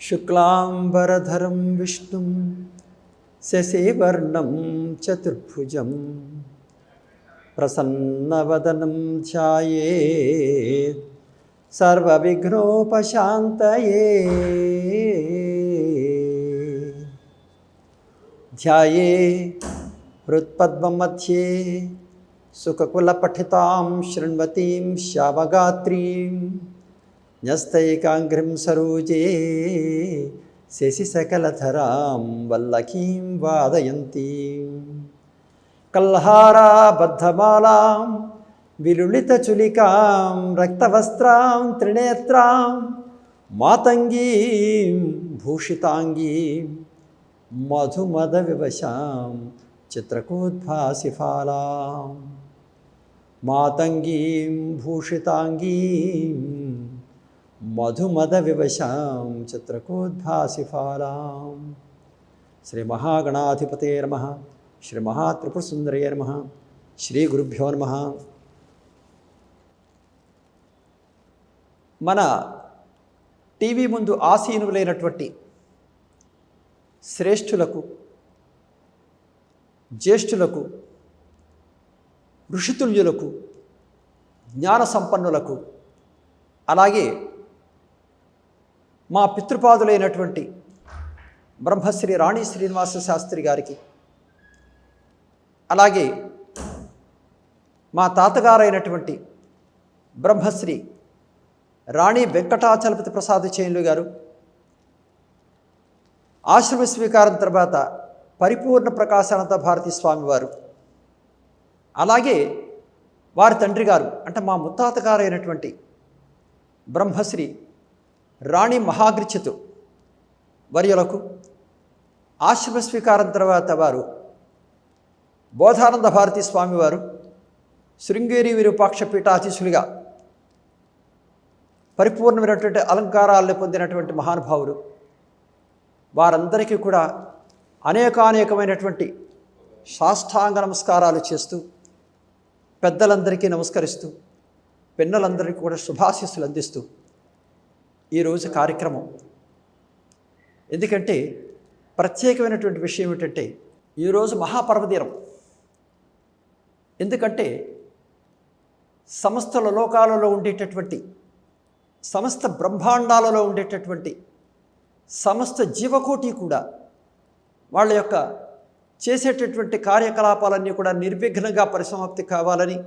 శుక్లాంబరధరం విష్ణు శశివర్ణం చతుర్భుజం ప్రసన్నవదనం ధ్యాయే సర్వవిఘ్నోపశాంతయే ధ్యాయే హృత్పద్మमध्ये सुखकुलपठितां शृण्वतीं श्यामगात्रीं न्यस्तैकाङ्घ्रिं सरोजे शशिसकलधरां वल्लकीं वादयन्तीं। कल्हाराबद्धमालां, विलुलितचुलिकां, रक्तवस्त्रां, त्रिनेत्रां, मातङ्गीं, भूषिताङ्गीं, मधुमदविवशां चित्रकूद्भासिफालां मातङ्गीं, भूषिताङ्गीं మధుమద వివశాం చిత్రకూద్భాసిఫాలాం శ్రీ మహాగణాధిపతే నమ శ్రీ మహాత్రిపురసుందరయ నమ శ్రీ గురుభ్యో నమ మన టీవీ ముందు ఆసీనులైనటువంటి శ్రేష్ఠులకు జ్యేష్ఠులకు ఋషితుల్యులకు జ్ఞాన సంపన్నులకు అలాగే మా పితృపాదులైనటువంటి బ్రహ్మశ్రీ రాణి శ్రీనివాస శాస్త్రి గారికి అలాగే మా తాతగారైనటువంటి బ్రహ్మశ్రీ రాణి వెంకటాచలపతి ప్రసాద్ చైన్లు గారు ఆశ్రమ స్వీకారం తర్వాత పరిపూర్ణ ప్రకాశానంద భారతి స్వామివారు అలాగే వారి తండ్రి గారు అంటే మా ముత్తాతగారైనటువంటి బ్రహ్మశ్రీ రాణి మహాగ్రిచతు వర్యులకు ఆశ్రమ స్వీకారం తర్వాత వారు బోధానంద భారతి స్వామివారు శృంగేరి విరూపాక్ష పీఠాధీశులుగా పరిపూర్ణమైనటువంటి అలంకారాలను పొందినటువంటి మహానుభావులు. వారందరికీ కూడా అనేకానేకమైనటువంటి సాష్టాంగ నమస్కారాలు చేస్తూ పెద్దలందరికీ నమస్కరిస్తూ పిన్నలందరికీ కూడా శుభాశీస్సులు అందిస్తూ ఈరోజు కార్యక్రమం. ఎందుకంటే ప్రత్యేకమైనటువంటి విషయం ఏమిటంటే ఈరోజు మహాపర్వదినం. ఎందుకంటే సమస్త లోకాలలో ఉండేటటువంటి సమస్త బ్రహ్మాండాలలో ఉండేటటువంటి సమస్త జీవకోటి కూడా వాళ్ళ యొక్క చేసేటటువంటి కార్యకలాపాలన్నీ కూడా నిర్విఘ్నంగా పరిసమాప్తి కావాలని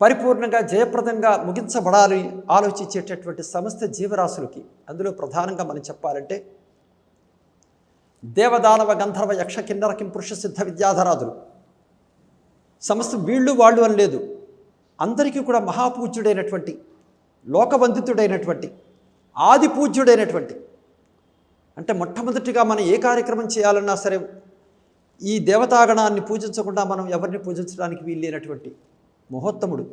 పరిపూర్ణంగా జయప్రదంగా ముగించబడాలి ఆలోచించేటటువంటి సమస్త జీవరాశులకి. అందులో ప్రధానంగా మనం చెప్పాలంటే దేవదానవ గంధర్వ యక్ష కిన్నరకిం పురుష సిద్ధ విద్యాధరాదులు. సమస్త వీళ్ళు వాళ్ళు అని లేదు. అందరికీ కూడా మహాపూజ్యుడైనటువంటి లోకవందితుడైనటువంటి ఆది పూజ్యుడైనటువంటి అంటే మొట్టమొదటిగా మనం ఏ కార్యక్రమం చేయాలన్నా సరే ఈ దేవతాగణాన్ని పూజించకుండా మనం ఎవరిని పూజించడానికి వీల్లేనటువంటి మహోత్తముడు.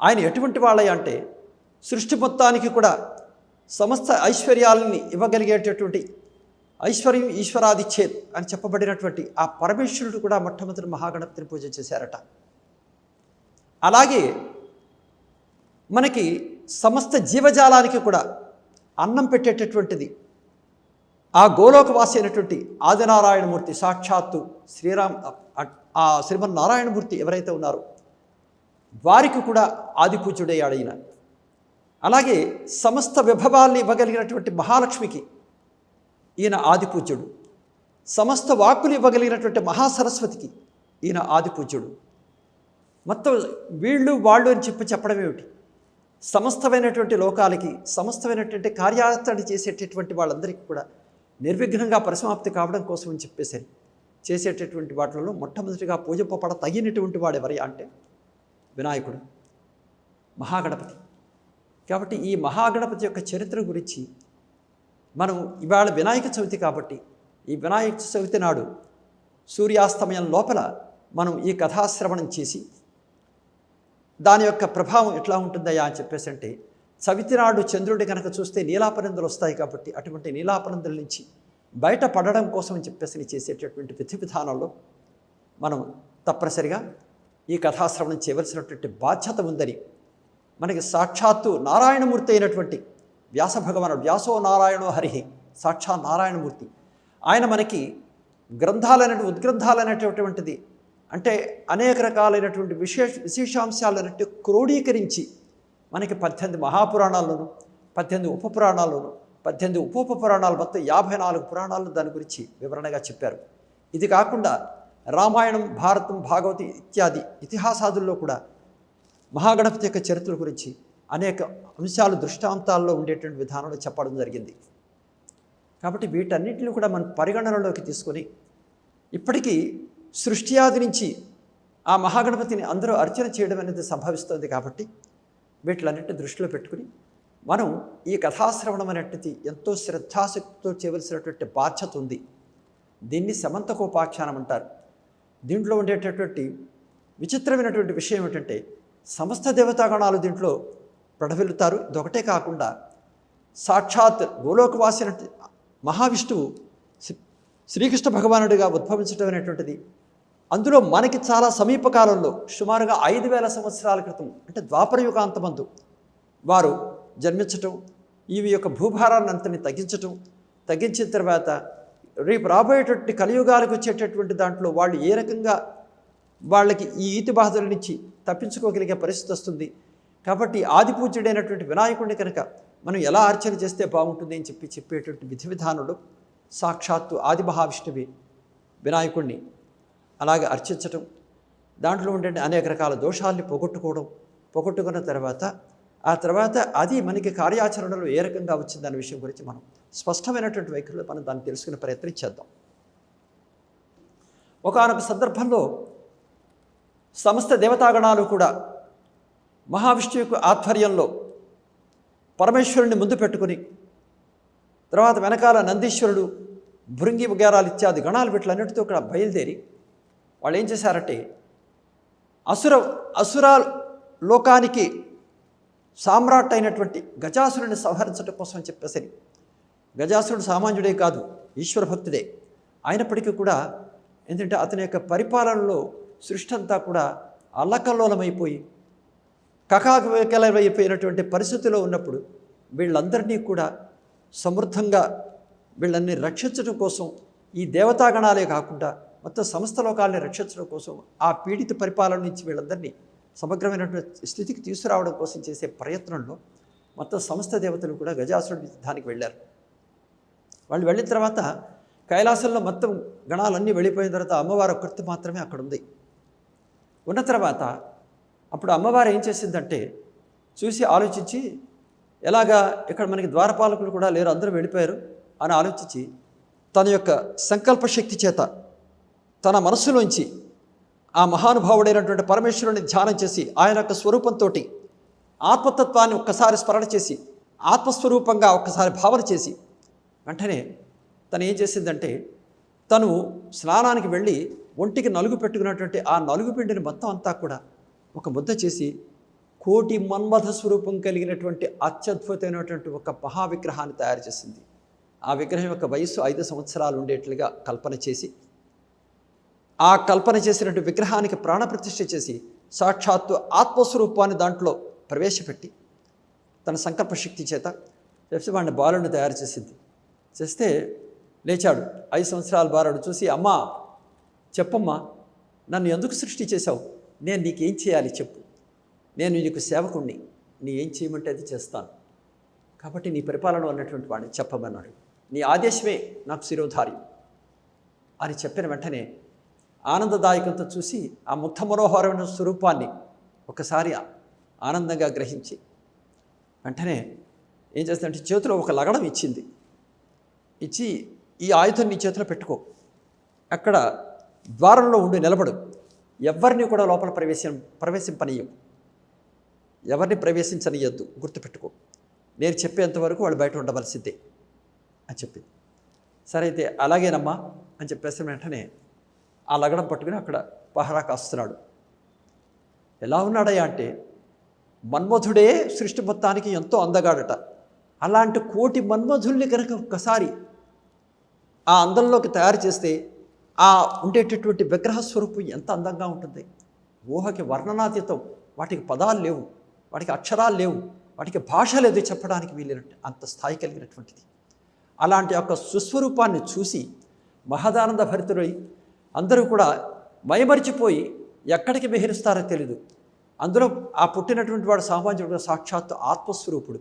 ఆయన ఎటువంటి వాళ్ళయ్య అంటే సృష్టి మొత్తానికి కూడా సమస్త ఐశ్వర్యాలని ఇవ్వగలిగేటటువంటి ఐశ్వర్యం ఈశ్వరాదిచ్చేత్ అని చెప్పబడినటువంటి ఆ పరమేశ్వరుడు కూడా మొట్టమొదటి మహాగణపతిని పూజ చేశారట. అలాగే మనకి సమస్త జీవజాలానికి కూడా అన్నం పెట్టేటటువంటిది ఆ గోలోకవాసి అయినటువంటి ఆదినారాయణమూర్తి సాక్షాత్తు శ్రీరామ్ ఆ శ్రీమన్నారాయణమూర్తి ఎవరైతే ఉన్నారో వారికి కూడా ఆదిపూజ్యుడయ్యాడు ఈయన అలాగే సమస్త విభవాల్ని ఇవ్వగలిగినటువంటి మహాలక్ష్మికి ఈయన ఆదిపూజ్యుడు సమస్త వాక్కులు ఇవ్వగలిగినటువంటి మహాసరస్వతికి ఈయన ఆదిపూజ్యుడు మొత్తం వీళ్ళు వాళ్ళు అని చెప్పి చెప్పడం ఏమిటి? సమస్తమైనటువంటి లోకాలకి సమస్తమైనటువంటి కార్యాచరణ చేసేటటువంటి వాళ్ళందరికీ కూడా నిర్విఘ్నంగా పరిసమాప్తి కావడం కోసం అని చెప్పేసరి చేసేటటువంటి వాటిలో మొట్టమొదటిగా పూజింపబడ తగినటువంటి వాడు ఎవరి అంటే వినాయకుడు మహాగణపతి. కాబట్టి ఈ మహాగణపతి యొక్క చరిత్ర గురించి మనం ఇవాళ వినాయక చవితి కాబట్టి ఈ వినాయక చవితి నాడు సూర్యాస్తమయం లోపల మనం ఈ కథాశ్రవణం చేసి దాని యొక్క ప్రభావం ఎట్లా ఉంటుందయ్యా అని చెప్పేసి అంటే చవితినాడు చంద్రుడి కనుక చూస్తే నీలాపనందులు వస్తాయి కాబట్టి అటువంటి నీలాపనందుల నుంచి బయట పడడం కోసం చెప్పేసి చేసేటటువంటి విధి విధానంలో మనం తప్పనిసరిగా ఈ కథాశ్రవణం చేయవలసినటువంటి బాధ్యత ఉందని. మనకి సాక్షాత్తు నారాయణమూర్తి అయినటువంటి వ్యాస భగవానుడు వ్యాసో నారాయణో హరిహి సాక్షాత్ నారాయణమూర్తి. ఆయన మనకి గ్రంథాలైనటువంటి ఉద్గ్రంథాలైనటువంటిది అంటే అనేక రకాలైనటువంటి విశేష విశేషాంశాలన్నిటి క్రోడీకరించి మనకి పద్దెనిమిది మహాపురాణాల్లోనూ పద్దెనిమిది ఉప పురాణాల్లోనూ పద్దెనిమిది ఉప ఉప పురాణాలు మొత్తం యాభై నాలుగు పురాణాలు దాని గురించి వివరణగా చెప్పారు. ఇది కాకుండా రామాయణం భారతం భాగవతి ఇత్యాది ఇతిహాసాదుల్లో కూడా మహాగణపతి యొక్క చరిత్ర గురించి అనేక అంశాలు దృష్టాంతాల్లో ఉండేటువంటి విధానంలో చెప్పడం జరిగింది. కాబట్టి వీటన్నిటిని కూడా మనం పరిగణనలోకి తీసుకొని ఇప్పటికీ సృష్టి ఆది నుంచి ఆ మహాగణపతిని అందరూ అర్చన చేయడం అనేది సంభవిస్తుంది కాబట్టి వీటిలన్నింటిని దృష్టిలో పెట్టుకుని మనం ఈ కథాశ్రవణం అనేటిది ఎంతో శ్రద్ధాశక్తితో చేయవలసినటువంటి బాధ్యత ఉంది. దీన్ని సమంతకోపాఖ్యానం అంటారు. దీంట్లో ఉండేటటువంటి విచిత్రమైనటువంటి విషయం ఏమిటంటే సమస్త దేవతాగణాలు దీంట్లో ప్రడవిల్లుతారు ఇదొకటే కాకుండా సాక్షాత్ గోలోకవాసి మహావిష్ణువు శ్రీ- శ్రీకృష్ణ భగవానుడిగా ఉద్భవించడం అనేటువంటిది. అందులో మనకి చాలా సమీపకాలంలో సుమారుగా ఐదు వేల సంవత్సరాల క్రితం అంటే ద్వాపర యుగాంతమందు వారు జన్మించటం ఇవి యొక్క భూభారాన్ని అంతని తగ్గించటం తగ్గించిన తర్వాత రేపు రాబోయేటటువంటి కలియుగాలకు వచ్చేటటువంటి దాంట్లో వాళ్ళు ఏ రకంగా వాళ్ళకి ఈ ఈతి బాధల నుంచి తప్పించుకోగలిగే పరిస్థితి వస్తుంది? కాబట్టి ఆది పూజ్యుడైనటువంటి వినాయకుడిని కనుక మనం ఎలా అర్చన చేస్తే బాగుంటుంది అని చెప్పి చెప్పేటువంటి విధి విధానుడు సాక్షాత్తు ఆది మహావిష్ణువి వినాయకుడిని అలాగే అర్చించటం దాంట్లో ఉండే అనేక రకాల దోషాల్ని పోగొట్టుకోవడం పోగొట్టుకున్న తర్వాత ఆ తర్వాత అది మనకి కార్యాచరణలో ఏ రకంగా వచ్చిందనే విషయం గురించి మనం స్పష్టమైనటువంటి వైఖరిలో మనం దాన్ని తెలుసుకునే ప్రయత్నం చేద్దాం. ఒకనొక సందర్భంలో సమస్త దేవతాగణాలు కూడా మహావిష్ణు యొక్క ఆధ్వర్యంలో పరమేశ్వరుని ముందు పెట్టుకుని తర్వాత వెనకాల నందీశ్వరుడు భృంగి వగేరాలు ఇత్యాది గణాలు వీటిలన్నిటితో కూడా బయలుదేరి వాళ్ళు ఏం చేశారంటే అసుర అసుర లోకానికి సామ్రాట్ అయినటువంటి గజాసురుని సంహరించడం కోసం చెప్పేసరి చెప్పేసి గజాసురుడు సామాన్యుడే కాదు ఈశ్వర భక్తుడే. అయినప్పటికీ కూడా ఏంటంటే అతని యొక్క పరిపాలనలో సృష్టి అంతా కూడా అల్లకల్లోలమైపోయి కకాకలమైపోయినటువంటి పరిస్థితిలో ఉన్నప్పుడు వీళ్ళందరినీ కూడా సమృద్ధంగా వీళ్ళని రక్షించడం కోసం ఈ దేవతాగణాలే కాకుండా మొత్తం సమస్త లోకాలని రక్షించడం కోసం ఆ పీడిత పరిపాలన నుంచి వీళ్ళందరినీ సమగ్రమైనటువంటి స్థితికి తీసుకురావడం కోసం చేసే ప్రయత్నంలో మొత్తం సమస్త దేవతలు కూడా గజాసురుడి యుద్ధానికి వెళ్ళారు. వాళ్ళు వెళ్ళిన తర్వాత కైలాసంలో మొత్తం గణాలన్నీ వెళ్ళిపోయిన తర్వాత అమ్మవారు ఒక్కరితో మాత్రమే అక్కడ ఉంది. ఉన్న తర్వాత అప్పుడు అమ్మవారు ఏం చేసిందంటే చూసి ఆలోచించి ఎలాగా ఇక్కడ మనకి ద్వారపాలకులు కూడా లేరు అందరూ వెళ్ళిపోయారు అని ఆలోచించి తన యొక్క సంకల్ప శక్తి చేత తన మనస్సులోంచి ఆ మహానుభావుడైనటువంటి పరమేశ్వరుని ధ్యానం చేసి ఆయన యొక్క స్వరూపంతో ఆత్మతత్వాన్ని ఒక్కసారి స్మరణ చేసి ఆత్మస్వరూపంగా ఒక్కసారి భావన చేసి వెంటనే తను ఏం చేసిందంటే తను స్నానానికి వెళ్ళి ఒంటికి నలుగు పెట్టుకున్నటువంటి ఆ నలుగు పిండిని మొత్తం అంతా కూడా ఒక ముద్ద చేసి కోటి మన్మథ స్వరూపం కలిగినటువంటి అత్యద్భుతమైనటువంటి ఒక మహావిగ్రహాన్ని తయారు చేసింది. ఆ విగ్రహం యొక్క వయస్సు ఐదు సంవత్సరాలు ఉండేట్లుగా కల్పన చేసి ఆ కల్పన చేసినటువంటి విగ్రహానికి ప్రాణప్రతిష్ఠ చేసి సాక్షాత్తు ఆత్మస్వరూపాన్ని దాంట్లో ప్రవేశపెట్టి తన సంకల్ప శక్తి చేత చెప్పి వాడిని బాలుని తయారు చేసింది. చేస్తే లేచాడు. ఐదు సంవత్సరాల బాలుడు చూసి అమ్మా చెప్పమ్మా నన్ను ఎందుకు సృష్టి చేశావు? నేను నీకేం చేయాలి చెప్పు. నేను నీకు సేవకుణ్ణి. నీ ఏం చేయమంటే అది చేస్తాను. కాబట్టి నీ పరిపాలన అన్నటువంటి వాడిని చెప్పమన్నాడు. నీ ఆదేశమే నాకు శిరోధార్యం అని చెప్పిన వెంటనే ఆనందదాయకంతో చూసి ఆ ముగ్ధ మనోహరమైన స్వరూపాన్ని ఒకసారి ఆనందంగా గ్రహించి వెంటనే ఏం చేస్తాడంటే చేతిలో ఒక లగడం ఇచ్చింది. ఇచ్చి ఈ ఆయుధం నీ చేతిలో పెట్టుకో. అక్కడ ద్వారంలో ఉండి నిలబడు. ఎవరిని కూడా లోపల ప్రవేశం ప్రవేశింపనీయం ఎవరిని ప్రవేశించనీయద్దు. గుర్తుపెట్టుకో. నేను చెప్పేంతవరకు వాళ్ళు బయట ఉండవలసిందే అని చెప్పింది. సరే అయితే అలాగేనమ్మా అని చెప్పేసిన వెంటనే ఆ లగడం పట్టుకుని అక్కడ పహరా కాస్తున్నాడు. ఎలా ఉన్నాడయ్యా అంటే మన్మధుడే సృష్టి మొత్తానికి ఎంతో అందగాడట. అలాంటి కోటి మన్మధుల్ని కనుక ఒక్కసారి ఆ అందంలోకి తయారు చేస్తే ఆ ఉండేటటువంటి విగ్రహ స్వరూపం ఎంత అందంగా ఉంటుంది. ఊహకి వర్ణనాతీతం వాటికి పదాలు లేవు వాటికి అక్షరాలు లేవు వాటికి భాష లేదు చెప్పడానికి వీలైనట్టు అంత స్థాయి కలిగినటువంటిది. అలాంటి యొక్క సుస్వరూపాన్ని చూసి మహదానంద భరితుడై అందరూ కూడా మయమరిచిపోయి ఎక్కడికి విహరిస్తారో తెలీదు. అందులో ఆ పుట్టినటువంటి వాడు సామాజిక సాక్షాత్తు ఆత్మస్వరూపుడు.